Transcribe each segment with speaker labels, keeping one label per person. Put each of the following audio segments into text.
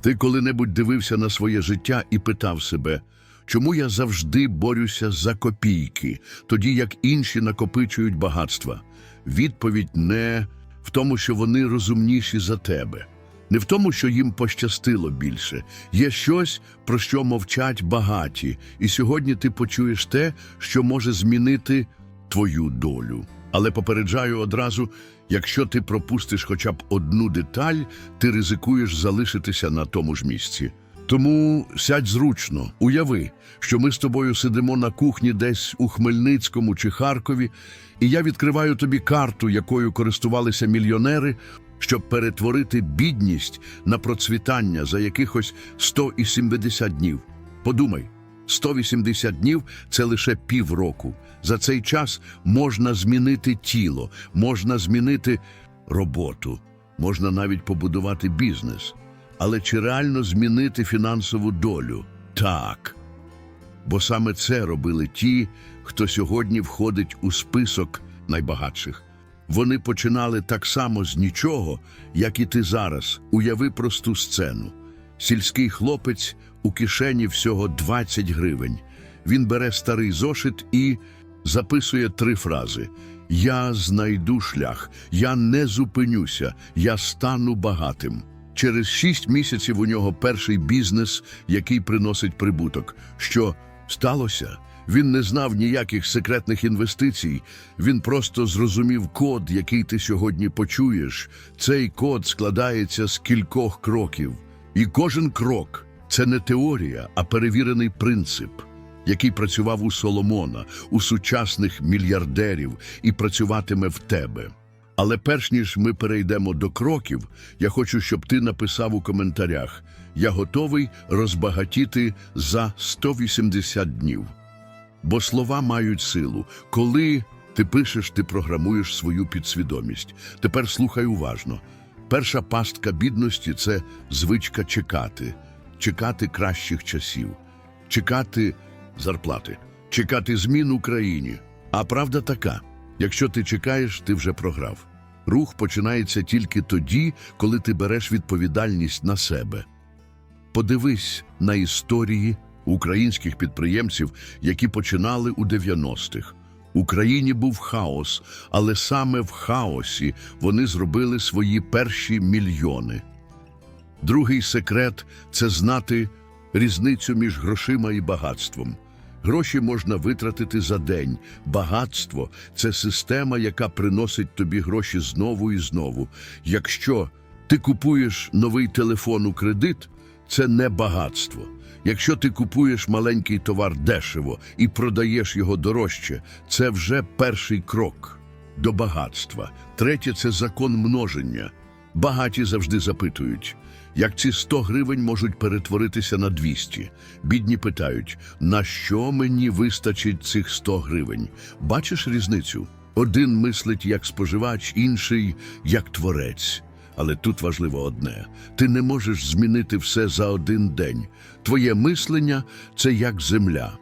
Speaker 1: Ти коли-небудь дивився на своє життя і питав себе, чому я завжди борюся за копійки, тоді як інші накопичують багатства? Відповідь не в тому, що вони розумніші за тебе, не в тому, що їм пощастило більше. Є щось, про що мовчать багаті, і сьогодні ти почуєш те, що може змінити твою долю. Але попереджаю одразу, якщо ти пропустиш хоча б одну деталь, ти ризикуєш залишитися на тому ж місці. Тому сядь зручно, уяви, що ми з тобою сидимо на кухні десь у Хмельницькому чи Харкові, і я відкриваю тобі карту, якою користувалися мільйонери, щоб перетворити бідність на процвітання за якихось 170 днів. Подумай, 180 днів це лише півроку. За цей час можна змінити тіло, можна змінити роботу, можна навіть побудувати бізнес. Але чи реально змінити фінансову долю? Так. Бо саме це робили ті, хто сьогодні входить у список найбагатших. Вони починали так само з нічого, як і ти зараз. Уяви просту сцену. Сільський хлопець у кишені всього 20 гривень. Він бере старий зошит і записує три фрази: Я знайду шлях, я не зупинюся, я стану багатим. Через шість місяців у нього перший бізнес, який приносить прибуток. Що сталося? Він не знав ніяких секретних інвестицій. Він просто зрозумів код, який ти сьогодні почуєш. Цей код складається з кількох кроків. І кожен крок це не теорія, а перевірений принцип, який працював у Соломона, у сучасних мільярдерів і працюватиме в тебе. Але перш ніж ми перейдемо до кроків, я хочу, щоб ти написав у коментарях: я готовий розбагатіти за 180 днів. Бо слова мають силу. Коли ти пишеш, ти програмуєш свою підсвідомість. Тепер слухай уважно. Перша пастка бідності це звичка чекати, чекати кращих часів, чекати зарплати, чекати змін у країні. А правда така: якщо ти чекаєш, ти вже програв. Рух починається тільки тоді, коли ти береш відповідальність на себе. Подивись на історії українських підприємців, які починали у 90-х. В Україні був хаос, але саме в хаосі вони зробили свої перші мільйони. Другий секрет це знати різницю між грошима і багатством. Гроші можна витратити за день. Багатство це система, яка приносить тобі гроші знову і знову. Якщо ти купуєш новий телефон у кредит, це не багатство. Якщо ти купуєш маленький товар дешево і продаєш його дорожче, це вже перший крок до багатства. Третє це закон множення. Багаті завжди запитують, як ці 100 гривень можуть перетворитися на 200. Бідні питають, на що мені вистачить цих 100 гривень? Бачиш різницю? Один мислить як споживач, інший як творець. Але тут важливо одне: ти не можеш змінити все за один день. Твоє мислення це як земля.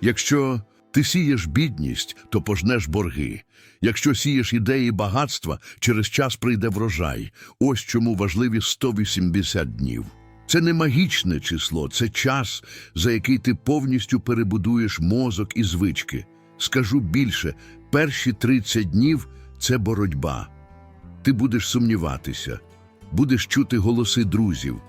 Speaker 1: Якщо ти сієш бідність, то пожнеш борги. Якщо сієш ідеї багатства, через час прийде врожай. Ось чому важливі 180 днів. Це не магічне число, це час, за який ти повністю перебудуєш мозок і звички. Скажу більше, перші 30 днів це боротьба. Ти будеш сумніватися, будеш чути голоси друзів.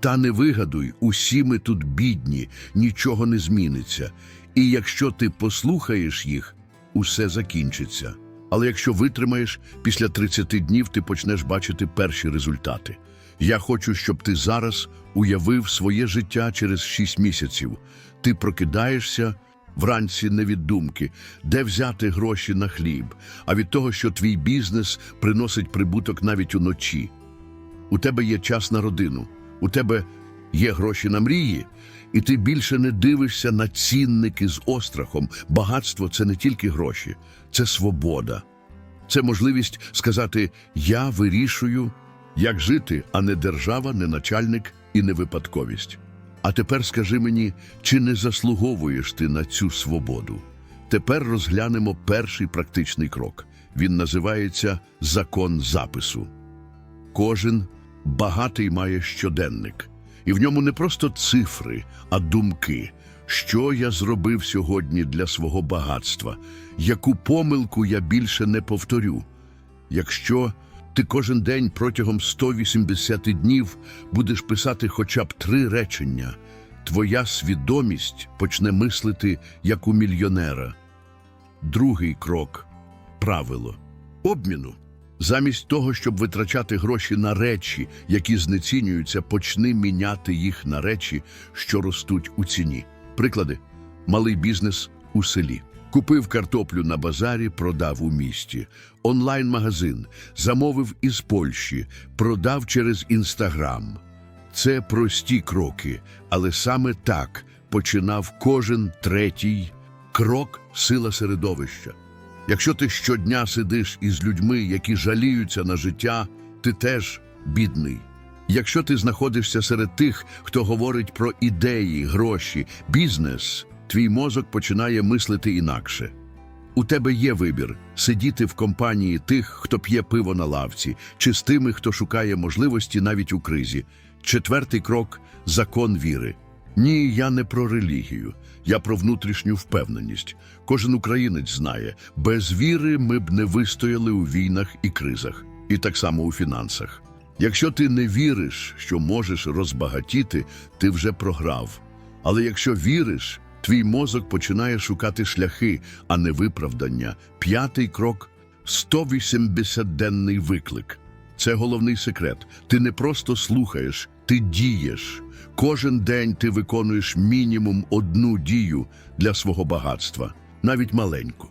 Speaker 1: Та не вигадуй, усі ми тут бідні, нічого не зміниться. І якщо ти послухаєш їх, усе закінчиться. Але якщо витримаєш, після 30 днів ти почнеш бачити перші результати. Я хочу, щоб ти зараз уявив своє життя через 6 місяців. Ти прокидаєшся вранці не від думки, де взяти гроші на хліб, а від того, що твій бізнес приносить прибуток навіть уночі. У тебе є час на родину, у тебе є гроші на мрії, і ти більше не дивишся на цінники з острахом. Багатство це не тільки гроші, це свобода. Це можливість сказати Я вирішую, як жити, а не держава, не начальник і не випадковість. А тепер скажи мені, чи не заслуговуєш ти на цю свободу? Тепер розглянемо перший практичний крок. Він називається закон запису. Кожен багатий має щоденник. І в ньому не просто цифри, а думки. Що я зробив сьогодні для свого багатства? Яку помилку я більше не повторю? Якщо ти кожен день протягом 180 днів будеш писати хоча б три речення, твоя свідомість почне мислити як у мільйонера. Другий крок правило обміну. Замість того, щоб витрачати гроші на речі, які знецінюються, почни міняти їх на речі, що ростуть у ціні. Приклади: малий бізнес у селі. Купив картоплю на базарі, продав у місті. Онлайн-магазин замовив із Польщі, продав через Інстаграм. Це прості кроки, але саме так починав кожен третій крок сила середовища. Якщо ти щодня сидиш із людьми, які жаліються на життя, ти теж бідний. Якщо ти знаходишся серед тих, хто говорить про ідеї, гроші, бізнес, твій мозок починає мислити інакше. У тебе є вибір сидіти в компанії тих, хто п'є пиво на лавці, чи з тими, хто шукає можливості навіть у кризі. Четвертий крок закон віри. Ні, я не про релігію, я про внутрішню впевненість. Кожен українець знає, без віри ми б не вистояли у війнах і кризах, і так само у фінансах. Якщо ти не віриш, що можеш розбагатіти, ти вже програв. Але якщо віриш, твій мозок починає шукати шляхи, а не виправдання. П'ятий крок 180-денний виклик. Це головний секрет. Ти не просто слухаєш, ти дієш. Кожен день ти виконуєш мінімум одну дію для свого багатства, навіть маленьку.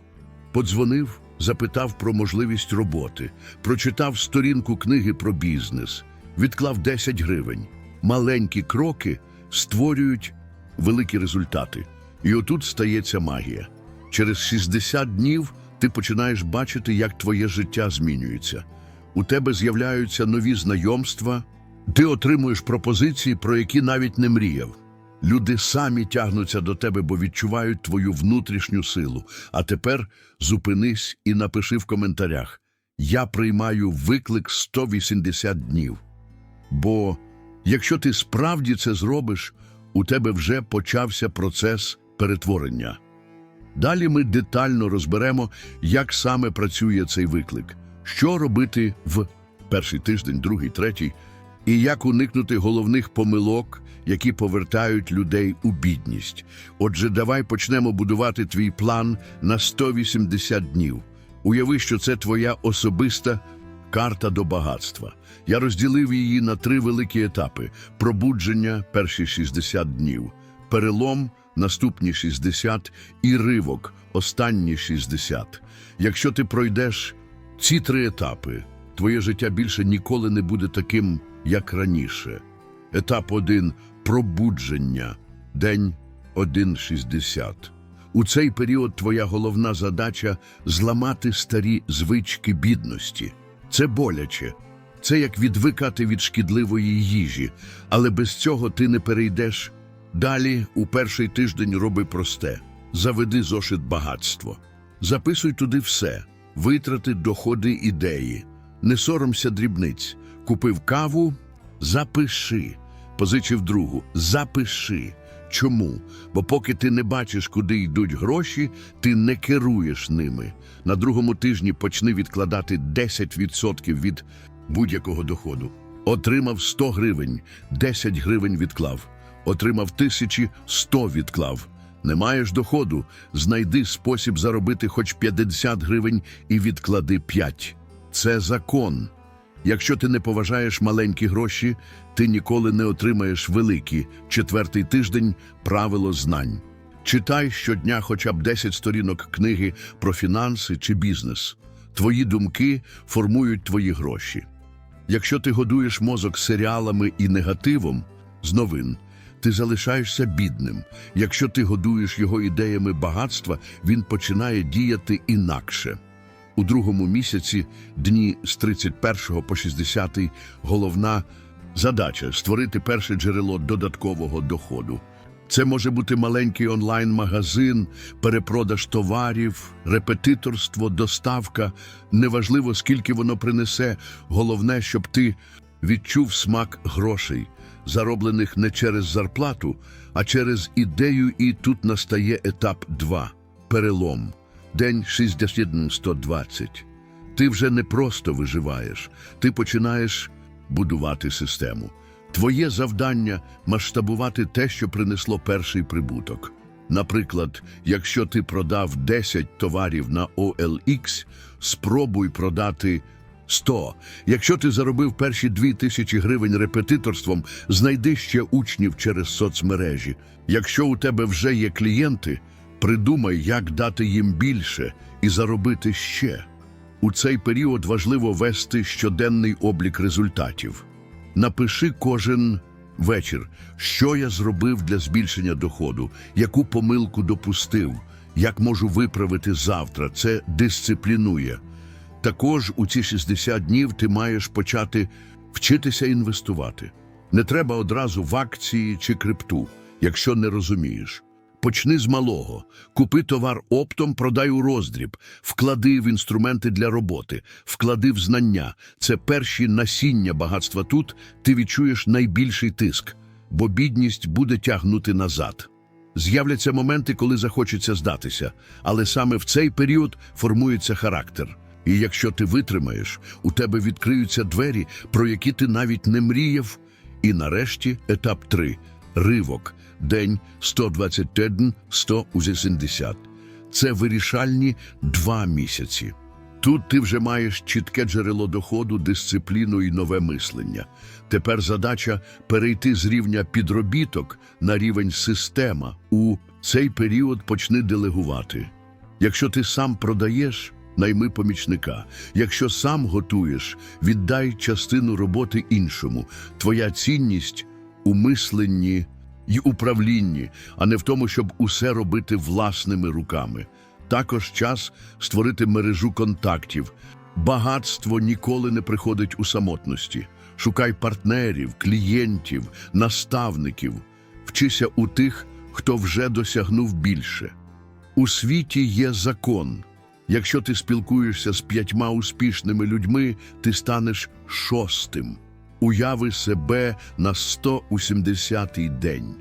Speaker 1: Подзвонив, запитав про можливість роботи, прочитав сторінку книги про бізнес, відклав 10 гривень. Маленькі кроки створюють великі результати. І отут стається магія. Через 60 днів ти починаєш бачити, як твоє життя змінюється. У тебе з'являються нові знайомства, ти отримуєш пропозиції, про які навіть не мріяв. Люди самі тягнуться до тебе, бо відчувають твою внутрішню силу. А тепер зупинись і напиши в коментарях: Я приймаю виклик 180 днів. Бо якщо ти справді це зробиш, у тебе вже почався процес перетворення. Далі ми детально розберемо, як саме працює цей виклик, що робити в перший тиждень, другий, третій, і як уникнути головних помилок, які повертають людей у бідність. Отже, давай почнемо будувати твій план на 180 днів. Уяви, що це твоя особиста карта до багатства. Я розділив її на три великі етапи: пробудження перші 60 днів, перелом наступні 60 і ривок останні 60. Якщо ти пройдеш ці три етапи, твоє життя більше ніколи не буде таким, як раніше. Етап 1 пробудження. День 1.60. У цей період твоя головна задача зламати старі звички бідності. Це боляче. Це як відвикати від шкідливої їжі, але без цього ти не перейдеш. Далі у перший тиждень роби просте: заведи зошит багатство. Записуй туди все, витрати, доходи, ідеї. Не соромся дрібниць. Купив каву, запиши. Позичив другу, запиши. Чому? Бо поки ти не бачиш, куди йдуть гроші, ти не керуєш ними. На другому тижні почни відкладати 10% від будь-якого доходу. Отримав 100 гривень, 10 гривень відклав. Отримав тисячі, 100 відклав. Не маєш доходу, знайди спосіб заробити хоч 50 гривень і відклади 5. Це закон. Якщо ти не поважаєш маленькі гроші, ти ніколи не отримаєш великі. Четвертий тиждень правило знань. Читай щодня хоча б 10 сторінок книги про фінанси чи бізнес. Твої думки формують твої гроші. Якщо ти годуєш мозок серіалами і негативом з новин, ти залишаєшся бідним. Якщо ти годуєш його ідеями багатства, він починає діяти інакше. У другому місяці, дні з 31 по 60, головна задача створити перше джерело додаткового доходу. Це може бути маленький онлайн-магазин, перепродаж товарів, репетиторство, доставка. Неважливо, скільки воно принесе. Головне, щоб ти відчув смак грошей. зароблених не через зарплату, а через ідею, і тут настає етап 2 – перелом. День 61-120. Ти вже не просто виживаєш, ти починаєш будувати систему. Твоє завдання масштабувати те, що принесло перший прибуток. Наприклад, якщо ти продав 10 товарів на OLX, спробуй продати 100. Якщо ти заробив перші 2000 гривень репетиторством, знайди ще учнів через соцмережі. Якщо у тебе вже є клієнти, придумай, як дати їм більше і заробити ще. У цей період важливо вести щоденний облік результатів. Напиши кожен вечір, що я зробив для збільшення доходу, яку помилку допустив, як можу виправити завтра. Це дисциплінує. Також у ці 60 днів ти маєш почати вчитися інвестувати. Не треба одразу в акції чи крипту, якщо не розумієш. Почни з малого. Купи товар оптом, продай у роздріб, вклади в інструменти для роботи, вклади в знання. Це перші насіння багатства тут, ти відчуєш найбільший тиск, бо бідність буде тягнути назад. З'являться моменти, коли захочеться здатися, але саме в цей період формується характер. І якщо ти витримаєш, у тебе відкриються двері, про які ти навіть не мріяв. І нарешті етап 3 – ривок, день 121, 180. Це вирішальні два місяці. Тут ти вже маєш чітке джерело доходу, дисципліну і нове мислення. Тепер задача перейти з рівня підробіток на рівень система. У цей період почни делегувати. Якщо ти сам продаєш, найми помічника. Якщо сам готуєш, віддай частину роботи іншому. Твоя цінність у мисленні й управлінні, а не в тому, щоб усе робити власними руками. Також час створити мережу контактів. Багатство ніколи не приходить у самотності. Шукай партнерів, клієнтів, наставників. Вчися у тих, хто вже досягнув більше. У світі є закон. Якщо ти спілкуєшся з п'ятьма успішними людьми, ти станеш шостим. Уяви себе на 180-й день.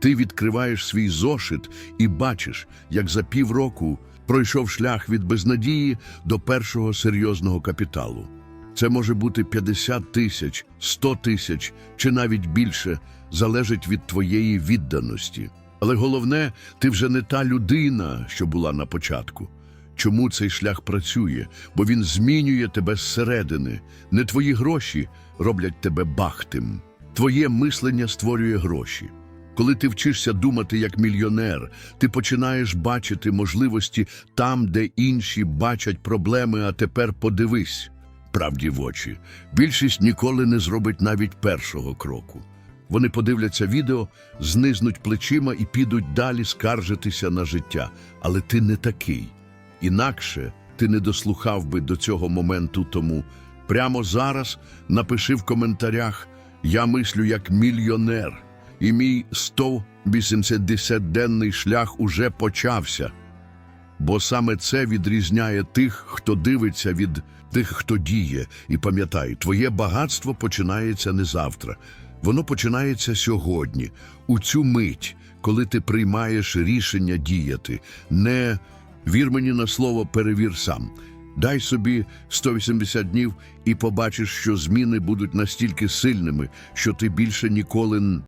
Speaker 1: Ти відкриваєш свій зошит і бачиш, як за півроку пройшов шлях від безнадії до першого серйозного капіталу. Це може бути 50 тисяч, 100 тисяч чи навіть більше, залежить від твоєї відданості. Але головне, ти вже не та людина, що була на початку. Чому цей шлях працює? Бо він змінює тебе зсередини. Не твої гроші роблять тебе бахтим. Твоє мислення створює гроші. Коли ти вчишся думати як мільйонер, ти починаєш бачити можливості там, де інші бачать проблеми, а тепер подивись правді в очі. Більшість ніколи не зробить навіть першого кроку. Вони подивляться відео, знизнуть плечима і підуть далі скаржитися на життя. Але ти не такий. Інакше ти не дослухав би до цього моменту тому. Прямо зараз напиши в коментарях «Я мислю як мільйонер, і мій 180-денний шлях уже почався». Бо саме це відрізняє тих, хто дивиться від тих, хто діє. І пам'ятай, твоє багатство починається не завтра. Воно починається сьогодні, у цю мить, коли ти приймаєш рішення діяти. Не вір мені на слово, перевір сам. Дай собі 180 днів і побачиш, що зміни будуть настільки сильними, що ти більше ніколи